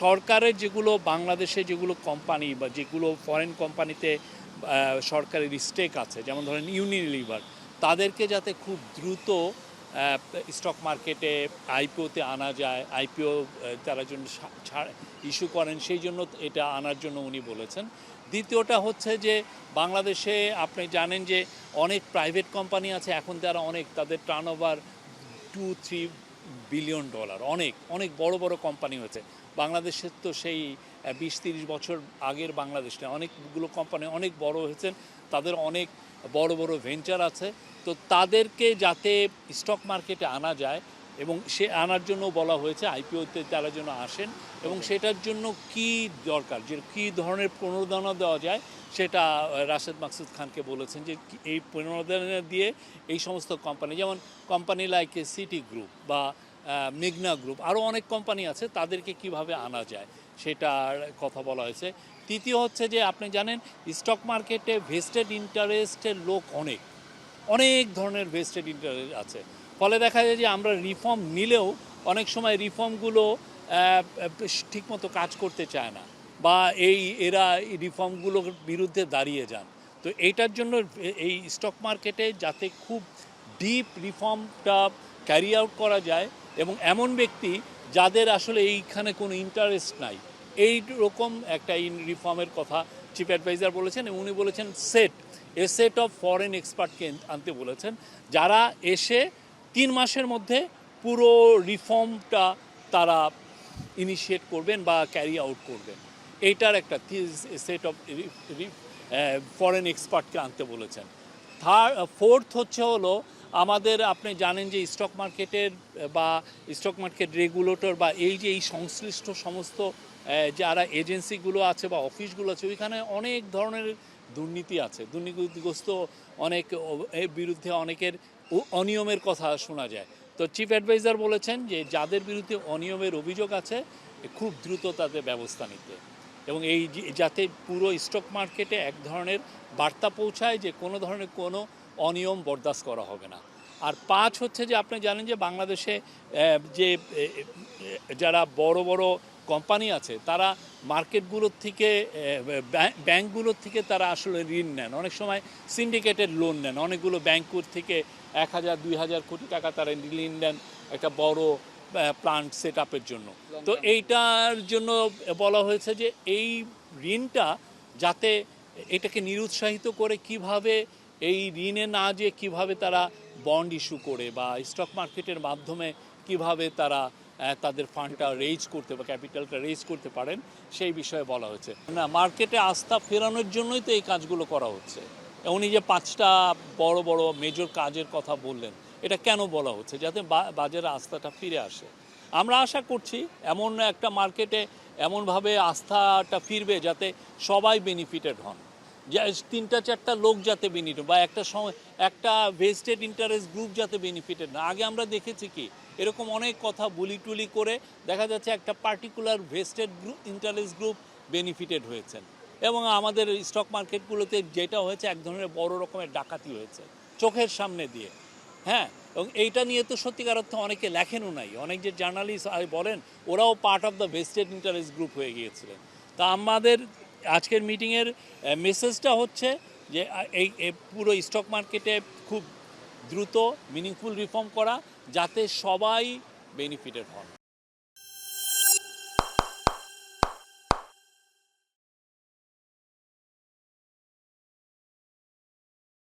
সরকারের যেগুলো, বাংলাদেশে যেগুলো কোম্পানি বা যেগুলো ফরেন কোম্পানিতে সরকারের স্টেক আছে, যেমন ধরেন ইউনিলিভার তাদেরকে যাতে খুব দ্রুত স্টক মার্কেটে আইপিওতে আনা যায় আইপিও তারা জন্য ইস্যু করেন, সেই জন্য এটা আনার জন্য উনি বলেছেন। দ্বিতীয়টা হচ্ছে যে, বাংলাদেশে আপনি জানেন যে, অনেক প্রাইভেট কোম্পানি আছে, এখন তারা অনেক, তাদের turnover two three billion dollar অনেক অনেক বড় বড় কোম্পানি হয়েছে। বাংলাদেশের তো সেই বিশ তিরিশ বছর আগের বাংলাদেশ না অনেকগুলো কোম্পানি অনেক বড় হয়েছেন। তাদের অনেক বড় বড় ভেঞ্চার আছে। তো তাদেরকে যাতে স্টক মার্কেটে আনা যায় এবং সে আনার জন্য বলা হয়েছে আইপিওতে তারা যেন আসেন এবং সেটার জন্য কি দরকার যে কী ধরনের প্রণোদনা দেওয়া যায় সেটা রাশেদ মাকসুদ খানকে বলেছেন যে এই প্রণোদনা দিয়ে এই সমস্ত কোম্পানি যেমন company like a city group বা মেঘনা গ্রুপ আরও অনেক কোম্পানি আছে, তাদেরকে কীভাবে আনা যায় সেটার কথা বলা হয়েছে। তৃতীয় হচ্ছে যে, আপনি জানেন স্টক মার্কেটে ভেস্টেড ইন্টারেস্টের লোক অনেক। অনেক ধরনের ভেস্টেড ইন্টারেস্ট আছে। ফলে দেখা যায় যে, আমরা রিফর্ম নিলেও অনেক সময় রিফর্মগুলো ঠিকমতো কাজ করতে চায় না বা এই, এরা রিফর্মগুলোর বিরুদ্ধে দাঁড়িয়ে যান। তো এইটার জন্য এই স্টক মার্কেটে যাতে খুব ডিপ রিফর্মটা ক্যারি আউট করা যায় এবং এমন ব্যক্তি যাদের আসলে এইখানে কোনো ইন্টারেস্ট নাই। এই রকম একটা ইন রিফর্মের কথা চিফ অ্যাডভাইজার বলেছেন এবং উনি বলেছেন set a set of foreign এক্সপার্টকে আনতে বলেছেন। যারা এসে তিন মাসের মধ্যে পুরো রিফর্মটা তারা ইনিশিয়েট করবেন বা ক্যারি আউট করবেন। এইটার একটা সেট অফ ফরেন এক্সপার্টকে আনতে বলেছেন। থার্ড ফোর্থ হচ্ছে হলো আমাদের, আপনি জানেন যে স্টক মার্কেটের বা স্টক মার্কেট রেগুলেটর বা এই যে এই সংশ্লিষ্ট সমস্ত যারা এজেন্সিগুলো আছে বা অফিসগুলো আছে, ওইখানে অনেক ধরনের দুর্নীতি আছে। দুর্নীতিগ্রস্ত অনেক এর বিরুদ্ধে অনেকের অনিয়মের কথা শোনা যায়। তো চিফ অ্যাডভাইজার বলেছেন যে যাদের বিরুদ্ধে অনিয়মের অভিযোগ আছে, খুব দ্রুত তাদের ব্যবস্থা নিতে। এবং এই যাতে পুরো স্টক মার্কেটে এক ধরনের বার্তা পৌঁছায় যে কোনো ধরনের কোনো অনিয়ম বরদাস্ত করা হবে না। আর পাঁচ হচ্ছে যে আপনি জানেন যে বাংলাদেশে যে যারা বড় বড় কোম্পানি আছে তারা মার্কেটগুলোর থেকে ব্যাংকগুলোর থেকে তারা আসলে ঋণ নেন। অনেক সময় সিন্ডিকেটেড লোন নেন। অনেকগুলো ব্যাংকুর থেকে এক হাজার দুই হাজার কোটি টাকা তারা ঋণ নেন একটা বড় প্লান্ট সেট আপের জন্য। তো এইটার জন্য বলা হয়েছে যে এই ঋণটা যাতে এটাকে নিরুৎসাহিত করে কীভাবে এই ঋণে না যে কীভাবে তারা বন্ড ইস্যু করে বা স্টক মার্কেটের মাধ্যমে কীভাবে তারা তাদের ফান্ডটা রেজ করতে বা ক্যাপিটালটা রেজ করতে পারেন, সেই বিষয়ে বলা হয়েছে। না মার্কেটে আস্থা ফেরানোর জন্যই তো এই কাজগুলো করা হচ্ছে। উনি যে পাঁচটা বড় বড় মেজর কাজের কথা বললেন, এটা কেন বলা হচ্ছে? যাতে বাজারে আস্থাটা ফিরে আসে। আমরা আশা করছি এমন একটা মার্কেটে এমনভাবে আস্থাটা ফিরবে যাতে সবাই বেনিফিটেড হন। তিনটা চারটা লোক যাতে বেনিফিট বা একটা সময় একটা ভেস্টেড ইন্টারেস্ট গ্রুপ যাতে বেনিফিটেড না। আগে আমরা দেখেছি কি, এরকম অনেক কথা বুলি টুলি করে দেখা যাচ্ছে একটা particular vested group interest group benefited হয়েছেন। এবং আমাদের স্টক মার্কেটগুলোতে যেটা হয়েছে, এক ধরনের বড় রকমের ডাকাতি হয়েছে চোখের সামনে দিয়ে। হ্যাঁ এবং এইটা নিয়ে তো সত্যিকার অর্থে অনেকে লেখেনও নাই। অনেক যে জার্নালিস্ট বলেন, ওরাও part of the vested interest group হয়ে গিয়েছিলেন। তা আমাদের আজকের মিটিংয়ের মেসেজটা হচ্ছে যে এই পুরো স্টক মার্কেটে খুব দ্রুত মিনিংফুল রিফর্ম করা যাতে সবাই বেনিফিটেড হন।